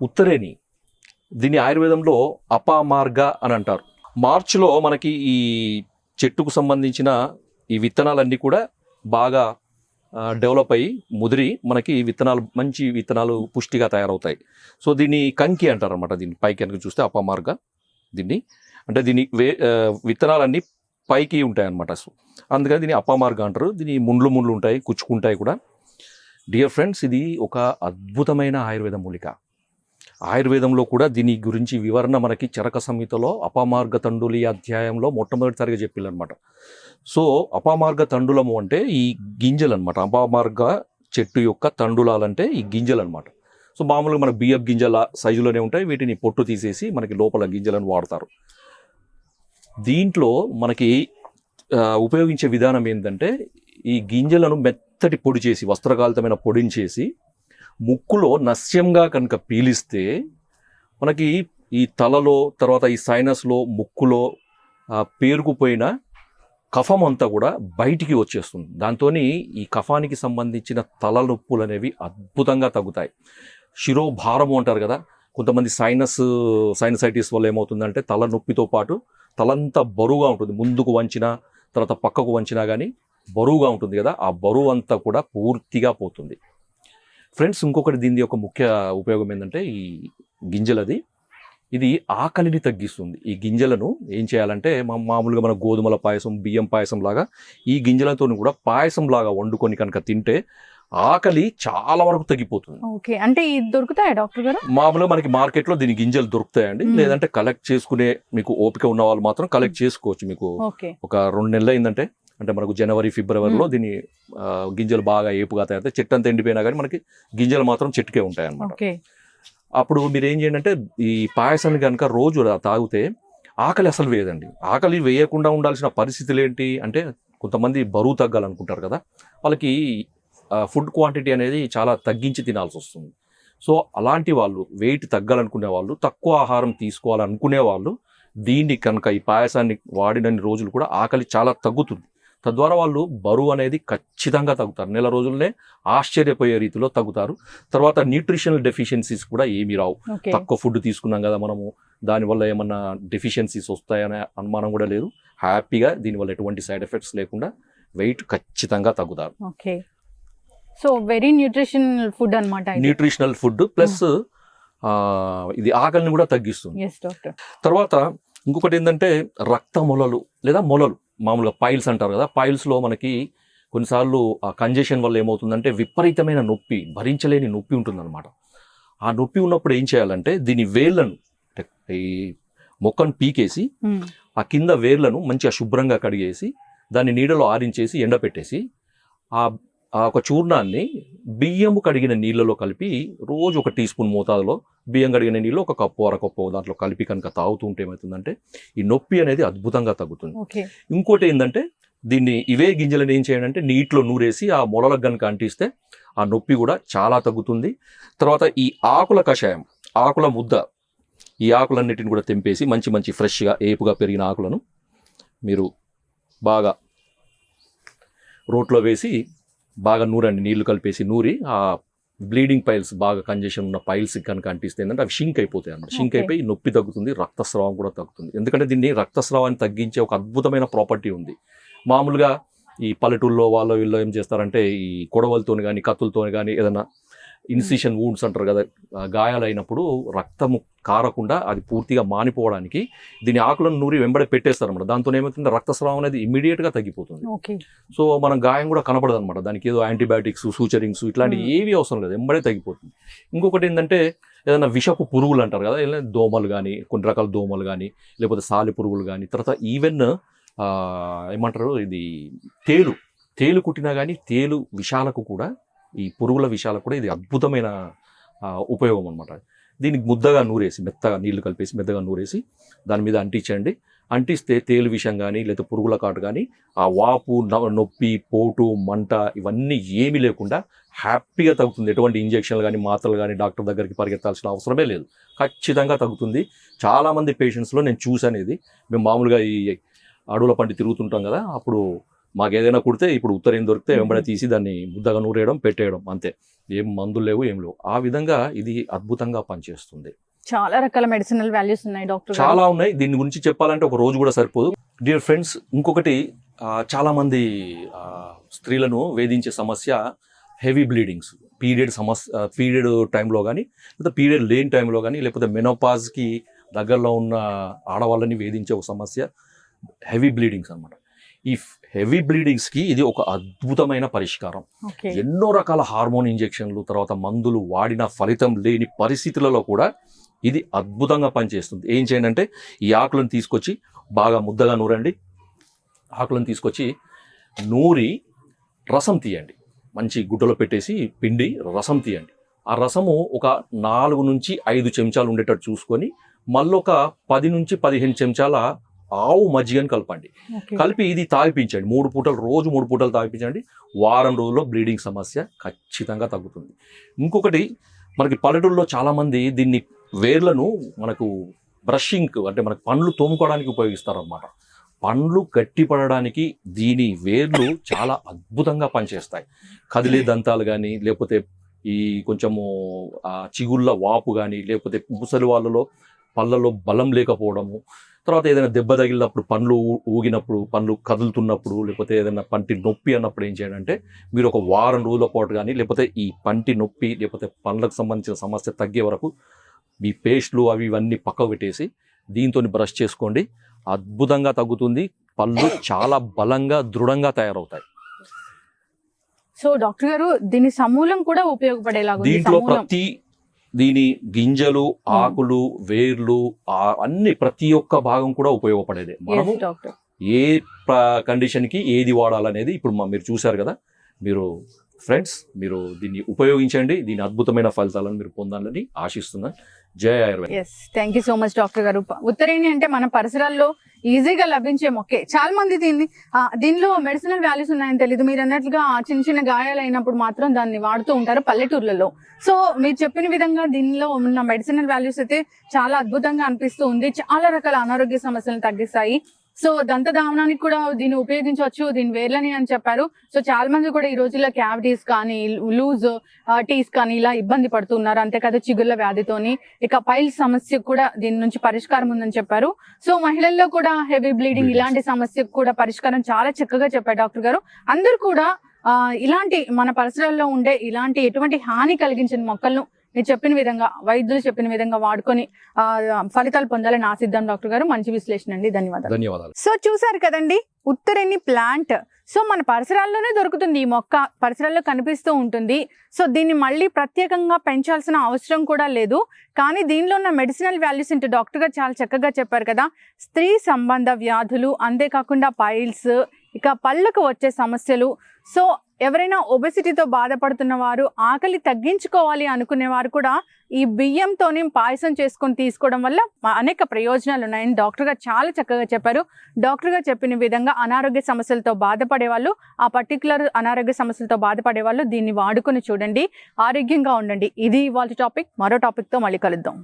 ఉత్తరేణి. దీన్ని ఆయుర్వేదంలో అపామార్గ అని అంటారు. మార్చిలో మనకి ఈ చెట్టుకు సంబంధించిన ఈ విత్తనాలన్నీ కూడా బాగా డెవలప్ అయ్యి ముదిరి మనకి విత్తనాలు మంచి విత్తనాలు పుష్టిగా తయారవుతాయి. సో దీన్ని కంకి అంటారు అనమాట దీన్ని. పైకి కనుక చూస్తే అపమార్గ దీన్ని. అంటే దీని వే విత్తనాలన్నీ పైకి ఉంటాయి అనమాట సో అందుకని దీన్ని అపమార్గ అంటారు. దీని ముండ్లు ముండ్లు ఉంటాయి కుచ్చుకుంటాయి కూడా. డియర్ ఫ్రెండ్స్ ఇది ఒక అద్భుతమైన ఆయుర్వేద మూలిక. ఆయుర్వేదంలో కూడా దీని గురించి వివరణ మనకి చరక సంహితలో అపమార్గ తండులి అధ్యాయంలో మొట్టమొదటిసారిగా చెప్పిందనమాట సో అపమార్గ తండులము అంటే ఈ గింజలు అనమాట అపమార్గ చెట్టు యొక్క తండులాలంటే ఈ గింజలు అనమాట సో మామూలుగా మన బియ్యపు గింజల సైజులోనే ఉంటాయి. వీటిని పొట్టు తీసేసి మనకి లోపల గింజలను వాడతారు. దీంట్లో మనకి ఉపయోగించే విధానం ఏంటంటే ఈ గింజలను మెత్తటి పొడి చేసి వస్త్రకాలితమైన పొడిని చేసి ముక్కులో నస్యంగా కనుక పీలిస్తే మనకి ఈ తలలో తర్వాత ఈ సైనస్లో ముక్కులో పేరుకుపోయిన కఫం అంతా కూడా బయటికి వచ్చేస్తుంది. దాంతో ఈ కఫానికి సంబంధించిన తల నొప్పులు అనేవి అద్భుతంగా తగ్గుతాయి. శిరోభారము అంటారు కదా కొంతమంది సైనస్ సైనసైటిస్ వల్ల ఏమవుతుందంటే తల నొప్పితో పాటు తలంతా బరువుగా ఉంటుంది. ముందుకు వంచిన తర్వాత పక్కకు వంచినా కానీ బరువుగా ఉంటుంది కదా ఆ బరువు అంతా కూడా పూర్తిగా పోతుంది. ఫ్రెండ్స్ ఇంకొకటి దీని యొక్క ముఖ్య ఉపయోగం ఏంటంటే ఈ గింజలది. ఇది ఆకలిని తగ్గిస్తుంది. ఈ గింజలను ఏం చేయాలంటే మా- మామూలుగా మన గోధుమల పాయసం బియ్యం పాయసం లాగా ఈ గింజలతో కూడా పాయసం లాగా వండుకొని కనుక తింటే ఆకలి చాలా వరకు తగ్గిపోతుంది. ఓకే. అంటే ఇది దొరుకుతాయా డాక్టర్ గారు? మామూలుగా మనకి మార్కెట్లో దీని గింజలు దొరుకుతాయండి. లేదంటే కలెక్ట్ చేసుకునే మీకు ఓపిక ఉన్న వాళ్ళు మాత్రం కలెక్ట్ చేసుకోవచ్చు మీకు ఒక రెండు నెలలు అయిందంటే అంటే మనకు జనవరి ఫిబ్రవరిలో దీని గింజలు బాగా ఏపుగా తయారైతే చెట్టు అంతా ఎండిపోయినా కానీ మనకి గింజలు మాత్రం చెట్టుకే ఉంటాయి అన్నమాట ఓకే. అప్పుడు మీరు ఏం చేయండి అంటే ఈ పాయసాన్ని కనుక రోజు తాగితే ఆకలి అసలు వేయదండి. ఆకలి వేయకుండా ఉండాల్సిన పరిస్థితులు ఏంటి అంటే కొంతమంది బరువు తగ్గాలనుకుంటారు కదా వాళ్ళకి ఫుడ్ క్వాంటిటీ అనేది చాలా తగ్గించి తినాల్సి వస్తుంది. సో అలాంటి వాళ్ళు వెయిట్ తగ్గాలనుకునే వాళ్ళు తక్కువ ఆహారం తీసుకోవాలనుకునే వాళ్ళు దీన్ని కనుక ఈ పాయసాన్ని వాడినన్ని రోజులు కూడా ఆకలి చాలా తగ్గుతుంది. తద్వారా వాళ్ళు బరువు అనేది ఖచ్చితంగా తగ్గుతారు. నెల రోజులనే ఆశ్చర్యపోయే రీతిలో తగ్గుతారు. తర్వాత న్యూట్రిషనల్ డెఫిషియన్సీస్ కూడా ఏమీ రావు. తక్కువ ఫుడ్ తీసుకున్నాం కదా మనము దానివల్ల ఏమన్నా డెఫిషియన్సీస్ వస్తాయనే అనుమానం కూడా లేదు. హ్యాపీగా దీనివల్ల ఎటువంటి సైడ్ ఎఫెక్ట్స్ లేకుండా వెయిట్ ఖచ్చితంగా తగ్గుతారు. Okay. So very nutrition food అనమాట న్యూట్రిషనల్ ఫుడ్ ప్లస్ ఇది ఆకలిని కూడా తగ్గిస్తుంది. తర్వాత ఇంకొకటి ఏంటంటే రక్త మొలలు లేదా మొలలు. మామూలుగా పైల్స్ అంటారు కదా పైల్స్లో మనకి కొన్నిసార్లు ఆ కంజెషన్ వల్ల ఏమవుతుందంటే విపరీతమైన నొప్పి భరించలేని నొప్పి ఉంటుందన్నమాట. ఆ నొప్పి ఉన్నప్పుడు ఏం చేయాలంటే దీని వేళ్ళను అంటే ఈ మొక్కను పీకేసి ఆ కింద వేర్లను మంచిగా శుభ్రంగా కడిగేసి దాన్ని నీడలో ఆరించేసి ఎండపెట్టేసి ఆ ఆ ఒక చూర్ణాన్ని బియ్యము కడిగిన నీళ్ళలో కలిపి రోజు ఒక టీ స్పూన్ మోతాదులో బియ్యం కడిగిన నీళ్ళు ఒక కప్పు అరకప్పు దాంట్లో కలిపి కనుక తాగుతూ ఉంటే ఏమవుతుందంటే ఈ నొప్పి అనేది అద్భుతంగా తగ్గుతుంది. ఇంకోటి ఏంటంటే దీన్ని ఇవే గింజలను ఏం చేయండి అంటే నీటిలో నూరేసి ఆ మొలలకు కనుక అంటిస్తే ఆ నొప్పి కూడా చాలా తగ్గుతుంది. తర్వాత ఈ ఆకుల కషాయం ఆకుల ముద్ద ఈ ఆకులన్నిటిని కూడా తెంపేసి మంచి మంచి ఫ్రెష్గా ఏపుగా పెరిగిన ఆకులను మీరు బాగా రోట్లో వేసి బాగా నూరండి నీళ్ళు కలిపేసి నూరి ఆ బ్లీడింగ్ పైల్స్ బాగా కంజెషన్ ఉన్న పైల్స్ కనుక అంటిస్తే ఏంటంటే అవి షింక్ అయిపోతాయి అన్నమాట. షింక్. అయిపోయి నొప్పి తగ్గుతుంది రక్తస్రావం కూడా తగ్గుతుంది. ఎందుకంటే దీన్ని రక్తస్రావాన్ని తగ్గించే ఒక అద్భుతమైన ప్రాపర్టీ ఉంది. మామూలుగా ఈ పల్లెటూళ్ళలో వాళ్ళు వీళ్ళు ఏం చేస్తారంటే ఈ కొడవలతోని కానీ కత్తులతోని కానీ ఏదైనా ఇన్సిషన్ వూండ్స్ అంటారు కదా గాయాలైనప్పుడు రక్తము కారకుండా అది పూర్తిగా మానిపోవడానికి దీని ఆకులను నూరి వెంబడే పెట్టేస్తారు అనమాట దాంతో ఏమవుతుంది రక్తస్రావం అనేది ఇమ్మీడియట్గా తగ్గిపోతుంది. ఓకే. సో మనం గాయం కూడా కనపడదు అనమాట దానికి ఏదో యాంటీబయాటిక్స్ సూచరింగ్స్ ఇట్లాంటి Hmm. ఏవి అవసరం లేదు. ఎంబడే తగ్గిపోతుంది. ఇంకొకటి ఏంటంటే ఏదైనా విషపు పురుగులు అంటారు కదా ఏదైనా దోమలు కానీ కొన్ని రకాల దోమలు కానీ లేకపోతే సాలి పురుగులు కానీ తర్వాత ఈవెన్ ఏమంటారు ఇది తేలు. తేలు కుట్టినా కానీ తేలు విషాలకు కూడా ఈ పురుగుల విషయాలకు కూడా ఇది అద్భుతమైన ఉపయోగం అనమాట దీనికి ముద్దగా నూరేసి మెత్తగా నీళ్ళు కలిపేసి మెత్తగా నూరేసి దాని మీద అంటించండి. అంటిస్తే తేలు విషయం కానీ లేదా పురుగుల కాటు కానీ ఆ వాపు నొప్పి పోటు మంట ఇవన్నీ ఏమీ లేకుండా హ్యాపీగా తగ్గుతుంది. ఎటువంటి ఇంజక్షన్లు కానీ మాత్రలు కానీ డాక్టర్ దగ్గరికి పరిగెత్తాల్సిన అవసరమే లేదు. ఖచ్చితంగా తగ్గుతుంది. చాలామంది పేషెంట్స్లో నేను చూసాను ఇది. మేము మామూలుగా ఈ అడవుల పండి తిరుగుతుంటాం కదా అప్పుడు మాకు ఏదైనా కుడితే ఇప్పుడు ఉత్తరేం దొరికితే వెంబడే తీసి దాన్ని ముద్దగా నూరేయడం పెట్టేయడం అంతే. ఏం మందులు లేవు ఏం లేవు. ఆ విధంగా ఇది అద్భుతంగా పనిచేస్తుంది. చాలా రకాల మెడిసినల్ వాల్యూస్ ఉన్నాయి డాక్టర్ చాలా ఉన్నాయి. దీని గురించి చెప్పాలంటే ఒక రోజు కూడా సరిపోదు. డియర్ ఫ్రెండ్స్ ఇంకొకటి ఆ, చాలా మంది ఆ, స్త్రీలను వేధించే సమస్య హెవీ బ్లీడింగ్స్ పీరియడ్ సమస్య పీరియడ్ టైంలో కానీ లేదా పీరియడ్ లేని టైంలో కానీ లేకపోతే మెనోపాజ్కి దగ్గరలో ఉన్న ఆడవాళ్ళని వేధించే ఒక సమస్య హెవీ బ్లీడింగ్స్ అన్నమాట. ఈ హెవీ బ్లీడింగ్స్కి ఇది ఒక అద్భుతమైన పరిష్కారం. ఎన్నో రకాల హార్మోన్ ఇంజెక్షన్లు తర్వాత మందులు వాడిన ఫలితం లేని పరిస్థితులలో కూడా ఇది అద్భుతంగా పనిచేస్తుంది. ఏం చేయండి అంటే ఈ ఆకులను తీసుకొచ్చి బాగా ముద్దగా నూరండి. ఆకులను తీసుకొచ్చి నూరి రసం తీయండి. మంచి గుడ్డలో పెట్టేసి పిండి రసం తీయండి. ఆ రసము ఒక నాలుగు నుంచి ఐదు చెంచాలు ఉండేటట్టు చూసుకొని మళ్ళీ ఒక పది నుంచి పదిహేను చెంచాల ఆవు మజ్జిగని కలపండి. కలిపి ఇది తాగిపించండి. మూడు పూటలు రోజు మూడు పూటలు తాగిపించండి. వారం రోజుల్లో బ్లీడింగ్ సమస్య ఖచ్చితంగా తగ్గుతుంది. ఇంకొకటి మనకి పల్లెటూరులో చాలామంది దీన్ని వేర్లను మనకు బ్రషింగ్ అంటే మనకు పండ్లు తోముకోవడానికి ఉపయోగిస్తారన్నమాట. పండ్లు గట్టిపడడానికి దీని వేర్లు చాలా అద్భుతంగా పనిచేస్తాయి. కదిలే దంతాలు కానీ లేకపోతే ఈ కొంచెము చిగుళ్ళ వాపు కానీ లేకపోతే ముసలి వాళ్ళలో పళ్ళలో బలం లేకపోవడము తర్వాత ఏదైనా దెబ్బ తగిలినప్పుడు పండ్లు ఊగినప్పుడు పండ్లు కదులుతున్నప్పుడు లేకపోతే ఏదైనా పంటి నొప్పి అన్నప్పుడు ఏం చేయండి అంటే మీరు ఒక వారం రోజుల పాటు కానీ లేకపోతే ఈ పంటి నొప్పి లేకపోతే పండ్లకు సంబంధించిన సమస్య తగ్గే వరకు మీ పేస్ట్లు అవి ఇవన్నీ పక్కకు పెట్టేసి దీంతో బ్రష్ చేసుకోండి. అద్భుతంగా తగ్గుతుంది. పళ్ళు చాలా బలంగా దృఢంగా తయారవుతాయి. సో డాక్టర్ గారు దీని సమూలం కూడా ఉపయోగపడేలాగా. దీంట్లో ప్రతి దీని గింజలు ఆకులు వేర్లు ఆ అన్ని ప్రతి ఒక్క భాగం కూడా ఉపయోగపడేదే. మనము ఏ కండిషన్కి ఏది వాడాలనేది ఇప్పుడు మీరు చూశారు కదా? మీరు ఫ్రెండ్స్ మీరు దీన్ని ఉపయోగించండి. దీని అద్భుతమైన ఫలితాలను మీరు పొందాలని ఆశిస్తున్నాను. Jaya Ayurveda. Thank you so much doctor గారు. ఉత్తరేణి అంటే మన పరిసరాల్లో ఈజీగా లభించే మొక్కే. చాలా మంది దీన్ని దీనిలో మెడిసినల్ వాల్యూస్ ఉన్నాయని తెలియదు మీరు అన్నట్లుగా చిన్న చిన్న గాయాలు అయినప్పుడు మాత్రం దాన్ని వాడుతూ ఉంటారు పల్లెటూర్లలో. సో మీరు చెప్పిన విధంగా దీనిలో ఉన్న మెడిసినల్ వాల్యూస్ అయితే చాలా అద్భుతంగా అనిపిస్తూ ఉంది. చాలా రకాల అనారోగ్య సమస్యలను తగ్గిస్తాయి. సో దంత దావనానికి కూడా దీన్ని ఉపయోగించవచ్చు దీని వేర్లని అని చెప్పారు. సో చాలా మంది కూడా ఈ రోజుల్లో క్యావిటీస్ కానీ లూజ్ టీస్ కానీ ఇలా ఇబ్బంది పడుతున్నారు. అంతేకాదు చిగుళ్ళ వ్యాధితోని. ఇక పైల్స్ సమస్యకు కూడా దీని నుంచి పరిష్కారం ఉందని చెప్పారు. సో మహిళల్లో కూడా హెవీ బ్లీడింగ్. ఇలాంటి సమస్యకు కూడా పరిష్కారం చాలా చక్కగా చెప్పారు డాక్టర్ గారు. అందరూ కూడా ఇలాంటి మన పరిసరాల్లో ఉండే ఇలాంటి ఎటువంటి హాని కలిగించిన మొక్కలను మీరు చెప్పిన విధంగా వైద్యులు చెప్పిన విధంగా వాడుకొని ఫలితాలు పొందాలని ఆశిద్దాం డాక్టర్ గారు. మంచి విశ్లేషణ అండి. ధన్యవాదాలు. ధన్యవాదాలు. సో చూసారు కదండి ఉత్తరేణి ప్లాంట్. సో మన పరిసరాల్లోనే దొరుకుతుంది ఈ మొక్క. పరిసరాల్లో కనిపిస్తూ ఉంటుంది. సో దీన్ని మళ్ళీ ప్రత్యేకంగా పెంచాల్సిన అవసరం కూడా లేదు. కానీ దీనిలో ఉన్న మెడిసినల్ వాల్యూస్ ఇంటూ డాక్టర్ గారు చాలా చక్కగా చెప్పారు కదా స్త్రీ సంబంధ వ్యాధులు అంతేకాకుండా పైల్స్ ఇక పళ్ళకు వచ్చే సమస్యలు. సో ఎవరైనా ఒబెసిటీతో బాధపడుతున్న వారు ఆకలి తగ్గించుకోవాలి అనుకునే వారు కూడా ఈ బియ్యంతోనే పాయసం చేసుకొని తీసుకోవడం వల్ల అనేక ప్రయోజనాలు ఉన్నాయని డాక్టర్ గారు చాలా చక్కగా చెప్పారు. డాక్టర్ గారు చెప్పిన విధంగా అనారోగ్య సమస్యలతో బాధపడే వాళ్ళు ఆ పర్టికులర్ అనారోగ్య సమస్యలతో బాధపడే వాళ్ళు దీన్ని వాడుకొని చూడండి. ఆరోగ్యంగా ఉండండి. ఇది ఇవాళ టాపిక్ మరో టాపిక్తో మళ్ళీ కలుద్దాం.